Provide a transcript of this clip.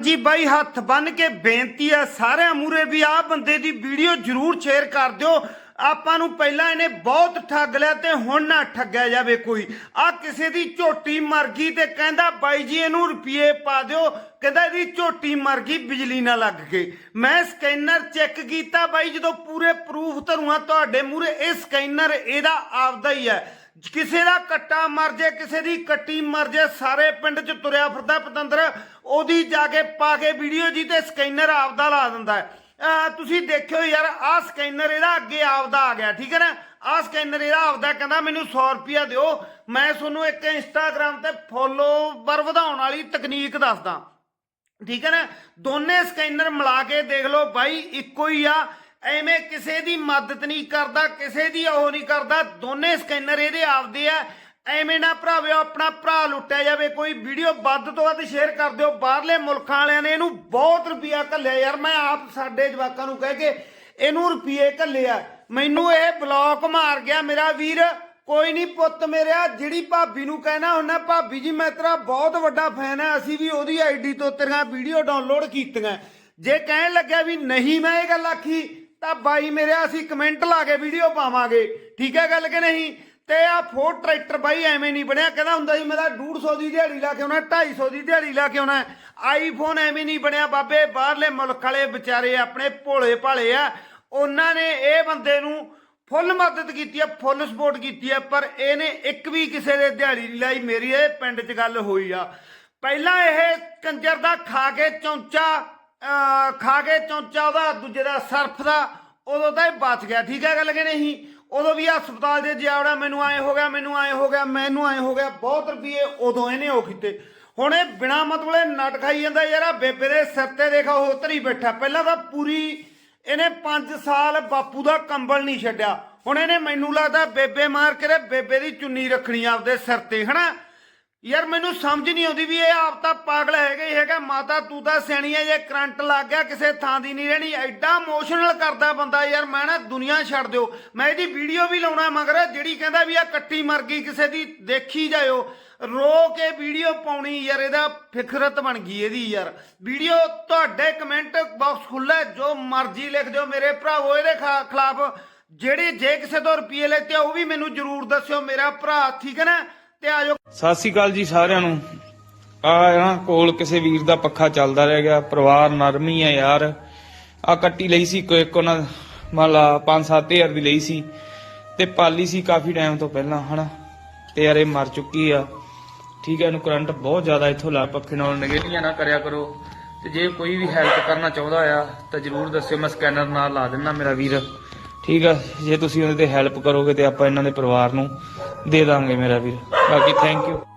ਜੀ ਬਾਈ, ਹੱਥ ਬੰਨ ਕੇ ਬੇਨਤੀ ਹੈ, ਸਾਰਿਆਂ ਮੂਰੇ ਵੀ ਆਹ ਬੰਦੇ ਦੀ ਵੀਡੀਓ ਜਰੂਰ ਸ਼ੇਅਰ ਕਰ ਦਿਓ। ਆਪਾਂ ਨੂੰ ਪਹਿਲਾਂ ਇਹਨੇ ਬਹੁਤ ਠੱਗ ਲਿਆ ਤੇ ਹੁਣ ਨਾ ਠੱਗਿਆ ਜਾਵੇ ਕੋਈ। ਆ ਕਿਸੇ ਦੀ ਝੋਟੀ ਮਰ ਗਈ ਤੇ ਕਹਿੰਦਾ, ਬਾਈ ਜੀ, ਇਹਨੂੰ ਰੁਪਏ ਪਾ ਦਿਓ। ਕਹਿੰਦਾ, ਇਹਦੀ ਝੋਟੀ ਮਰ ਗਈ, ਬਿਜਲੀ ਨਾਲ ਲੱਗ ਕੇ। ਮੈਂ ਸਕੈਨਰ ਚੈੱਕ ਕੀਤਾ ਬਾਈ, ਜਦੋਂ ਪੂਰੇ ਪ੍ਰੂਫ ਧਰੂਆਂ ਤੁਹਾਡੇ ਮੂਰੇ ਇਹ ਸਕੈਨਰ ਇਹਦਾ ਆਪਦਾ ਹੀ ਹੈ। ਕਿਸੇ ਦਾ ਕੱਟਾ ਮਰ ਜੇ, ਕਿਸੇ ਦੀ ਕੱਟੀ ਮਰ ਜੇ, ਸਾਰੇ ਪਿੰਡ 'ਚ ਤੁਰਿਆ ਫਿਰਦਾ ਪਤੰਦਰ। ਉਹਦੀ ਜਾ ਕੇ ਪਾ ਕੇ ਵੀਡੀਓ ਜੀ ਤੇ ਸਕੈਨਰ ਆਪਦਾ ਲਾ ਦਿੰਦਾ ਤੁਸੀਂ ਦੇਖਿਓ ਯਾਰ, ਆਹ ਸਕੈਨਰ ਇਹਦਾ ਅੱਗੇ ਆਪਦਾ ਆ ਗਿਆ, ਠੀਕ ਹੈ ਨਾ? ਆਹ ਸਕੈਨਰ ਇਹਦਾ ਆਪਦਾ ਕਹਿੰਦਾ ਮੈਨੂੰ 100 ਰੁਪਿਆ ਦਿਓ। ਮੈਂ ਤੁਹਾਨੂੰ ਇੱਕ ਇੰਸਟਾਗ੍ਰam ਤੇ ਫੋਲੋਵਰ ਵਧਾਉਣ ਵਾਲੀ ਤਕਨੀਕ ਦੱਸਦਾ। ਠੀਕ ਹੈ ਨਾ? ਦੋਨੇ ਸਕੈਨਰ ਮਿਲਾ ਕੇ ਦੇਖ ਲਓ ਬਾਈ, ਇੱਕੋ ਹੀ ਆ। ਐਵੇਂ ਕਿਸੇ ਦੀ ਮਦਦ ਨਹੀਂ ਕਰਦਾ, ਕਿਸੇ ਦੀ ਉਹ ਨਹੀਂ ਕਰਦਾ। ਦੋਨੇ ਸਕੈਨਰ ਇਹਦੇ ਆਪਦੇ ਆ। ਐਵੇਂ ਨਾ ਭਰਾਵੇ ਆਪਣਾ ਭਰਾ ਲੁੱਟਿਆ ਜਾਵੇ। ਕੋਈ ਵੀਡੀਓ ਵੱਧ ਤੋਂ ਵੱਧ ਸ਼ੇਅਰ ਕਰ ਦਿਓ। ਬਾਹਰਲੇ ਮੁਲਕਾਂ ਵਾਲਿਆਂ ਨੇ ਇਹਨੂੰ ਬਹੁਤ ਰੁਪਿਆ ਘੱਲਿਆ। ਯਾਰ, ਮੈਂ ਆਪ ਸਾਡੇ ਜਵਾਕਾਂ ਨੂੰ ਕਹਿ ਕੇ ਇਹਨੂੰ ਰੁਪਏ ਘੱਲਿਆ। ਮੈਨੂੰ ਇਹ ਬਲੌਕ ਮਾਰ ਗਿਆ। ਮੇਰਾ ਵੀਰ, ਕੋਈ ਨਹੀਂ ਪੁੱਤ ਮੇਰਿਆ, ਜਿਹੜੀ ਭਾਬੀ ਨੂੰ ਕਹਿਣਾ ਹੁੰਦਾ, ਭਾਬੀ ਜੀ, ਮੈਂ ਤੇਰਾ ਬਹੁਤ ਵੱਡਾ ਫੈਨ ਹੈ ਅਸੀਂ ਵੀ ਉਹਦੀ ਆਈਡੀ ਤੋਂ ਤੇਰੀਆਂ ਵੀਡੀਓ ਡਾਊਨਲੋਡ ਕੀਤੀਆਂ। ਜੇ ਕਹਿਣ ਲੱਗਿਆ ਵੀ ਨਹੀਂ, ਮੈਂ ਇਹ ਗੱਲ ਆਖੀ ਤਾਂ ਬਾਈ ਮੇਰਿਆ ਅਸੀਂ ਕਮੈਂਟ ਲਾ ਕੇ ਵੀਡੀਓ ਪਾਵਾਂਗੇ। ਠੀਕ ਹੈ ਗੱਲ ਕਿ ਨਹੀਂ? ਤੇ ਆ ਫੋਰ ਟਰੈਕਟਰ ਬਾਈ ਐਵੇਂ ਨਹੀਂ ਬਣਿਆ। ਕਹਿੰਦਾ ਹੁੰਦਾ ਜੀ ਮੈਂ ਤਾਂ 150 ਦੀ ਦਿਹਾੜੀ ਲਾ ਕੇ ਆਉਣਾ 250 ਦੀ ਦਿਹਾੜੀ ਲਾ ਕੇ ਆਉਣਾ। ਆਈਫੋਨ ਐਵੇਂ ਨਹੀਂ ਬਣਿਆ ਬਾਬੇ। ਬਾਹਰਲੇ ਮੁਲਕ ਵਾਲੇ ਵਿਚਾਰੇ ਆਪਣੇ ਭੋਲੇ ਭਾਲੇ ਆ। ਉਹਨਾਂ ਨੇ ਇਹ ਬੰਦੇ ਨੂੰ ਫੁੱਲ ਮਦਦ ਕੀਤੀ ਹੈ ਫੁੱਲ ਸਪੋਰਟ ਕੀਤੀ ਹੈ ਪਰ ਇਹਨੇ ਇੱਕ ਵੀ ਕਿਸੇ ਦੇ ਦਿਹਾੜੀ ਨਹੀਂ ਲਾਈ। ਮੇਰੀ ਇਹ ਪਿੰਡ 'ਚ ਗੱਲ ਹੋਈ ਆ। ਪਹਿਲਾਂ ਇਹ ਕੰਜਰ ਦਾ ਖਾ ਕੇ ਚੌਂਚਾ ਖਾ ਕੇ ਚੌਂਚਾ ਉਹਦਾ, ਦੂਜੇ ਦਾ ਸਰਫ ਦਾ, ਉਦੋਂ ਤਾਂ ਇਹ ਬਚ ਗਿਆ। ਠੀਕ ਹੈ ਗੱਲ ਕਿ ਨਹੀਂ? ਉਦੋਂ ਵੀ ਹਸਪਤਾਲ ਦੇ ਜਿਆਵੜਾ ਮੈਨੂੰ ਆਏ ਹੋ ਗਿਆ, ਮੈਨੂੰ ਆਏ ਹੋ ਗਿਆ, ਮੈਨੂੰ ਆਏ ਹੋ ਗਿਆ, ਬਹੁਤ ਰੁਪਏ ਉਦੋਂ ਇਹਨੇ ਉਹ ਕੀਤੇ। ਹੁਣ ਇਹ ਬਿਨਾ ਮਤਲਬੇ ਨਟ ਖਾਈ ਜਾਂਦਾ ਯਾਰ ਆ ਬੇਬੇ ਦੇ ਸਿਰ ਤੇ ਦੇਖਾ, ਉਹ ਧਰੀ ਬੈਠਾ। ਪਹਿਲਾਂ ਤਾਂ ਪੂਰੀ ਇਹਨੇ 5 ਸਾਲ ਬਾਪੂ ਦਾ ਕੰਬਲ ਨਹੀਂ ਛੱਡਿਆ। ਹੁਣ ਇਹਨੇ ਮੈਨੂੰ ਲੱਗਦਾ ਬੇਬੇ ਮਾਰ ਕੇ ਬੇਬੇ ਦੀ ਚੁੰਨੀ ਰੱਖਣੀ ਆਪਦੇ ਸਿਰ ਤੇ, ਹਨਾ? ਯਾਰ ਮੈਨੂੰ ਸਮਝ ਨਹੀਂ ਆਉਂਦੀ ਵੀ ਇਹ ਆਪ ਤਾਂ ਪਾਗਲ ਹੈਗਾ ਹੀ ਹੈਗਾ, ਮਾਤਾ ਤੂੰ ਤਾਂ ਸਿਆਣੀ ਹੈ ਜੇ ਕਰੰਟ ਲੱਗ ਗਿਆ, ਕਿਸੇ ਥਾਂ ਦੀ ਨਹੀਂ ਰਹਿਣੀ। ਐਡਾ ਇਮੋਸ਼ਨਲ ਕਰਦਾ ਬੰਦਾ ਯਾਰ, ਮੈਂ ਨਾ ਦੁਨੀਆ ਛੱਡ ਦਿਓ। ਮੈਂ ਇਹਦੀ ਵੀਡੀਓ ਵੀ ਲਾਉਣਾ ਮਗਰ, ਜਿਹੜੀ ਕਹਿੰਦਾ ਵੀ ਆ ਕੱਟੀ ਮਰ ਗਈ, ਕਿਸੇ ਦੀ ਦੇਖੀ ਜਾਇਓ। ਰੋ ਕੇ ਵੀਡੀਓ ਪਾਉਣੀ ਯਾਰ, ਇਹਦਾ ਫਿਕਰਤ ਬਣ ਗਈ ਇਹਦੀ ਯਾਰ। ਵੀਡੀਓ ਤੁਹਾਡੇ ਕਮੈਂਟ ਬਾਕਸ ਖੁੱਲ੍ਹਾ ਜੋ ਮਰਜ਼ੀ ਲਿਖ ਦਿਓ ਮੇਰੇ ਭਰਾਵੋ, ਇਹਦੇ ਖਾ- ਖਿਲਾਫ। ਜਿਹੜੇ ਜੇ ਕਿਸੇ ਤੋਂ ਰੁਪਏ ਲੈਤੇ ਉਹ ਵੀ ਮੈਨੂੰ ਜਰੂਰ ਦੱਸਿਓ, ਮੇਰਾ ਭਰਾ, ਠੀਕ ਹੈ ਨਾ? ਤੇ ਆਜੋ। ਸਤਿ ਸ਼੍ਰੀ ਅਕਾਲ ਜੀ ਸਾਰਿਆਂ ਨੂੰ। ਆ ਨਾ, ਕੋਲ ਕਿਸੇ ਵੀਰ ਦਾ ਪੱਖਾ ਚੱਲਦਾ ਰਹਿ ਗਿਆ। ਪਰਿਵਾਰ ਨਰਮੀ ਆ ਯਾਰ। ਆ ਕੱਟੀ ਲਈ ਸੀ ਕੋਈ ਇੱਕ ਉਹਨਾਂ ਮੰਨ ਲਾ 5-7000 ਦੀ ਲਈ ਸੀ। ਤੇ ਪਾਲੀ ਸੀ ਕਾਫੀ ਟਾਈਮ ਤੋਂ ਪਹਿਲਾਂ, ਹਨਾ? ਤੇ ਯਾਰ ਇਹ ਮਰ ਚੁੱਕੀ ਆ। ਠੀਕ ਹੈ ਇਹਨੂੰ ਕਰੰਟ ਬਹੁਤ ਜ਼ਿਆਦਾ ਇੱਥੋਂ ਲਾ, ਪੱਖੇ ਨਾਲ ਨਗੇਲੀਆਂ ਨਾ ਕਰਿਆ ਕਰੋ। ਤੇ ਜੇ ਕੋਈ ਵੀ ਹੈਲਪ ਕਰਨਾ ਚਾਹੁੰਦਾ ਆ, ਤਾਂ ਜਰੂਰ ਦੱਸਿਓ, ਮੈਂ ਸਕੈਨਰ ਨਾਲ ਲਾ ਦਿੰਦਾ ਮੇਰਾ ਵੀਰ। ਠੀਕ ਆ, ਜੇ ਤੁਸੀਂ ਉਹਦੇ ਤੇ ਹੈਲਪ ਕਰੋਗੇ ਤੇ ਆਪਾਂ ਇਹਨਾਂ ਦੇ ਪਰਿਵਾਰ ਨੂੰ ਦੇ ਦਾਂਗੇ ਮੇਰਾ ਵੀਰ। ਬਾਕੀ ਥੈਂਕ ਯੂ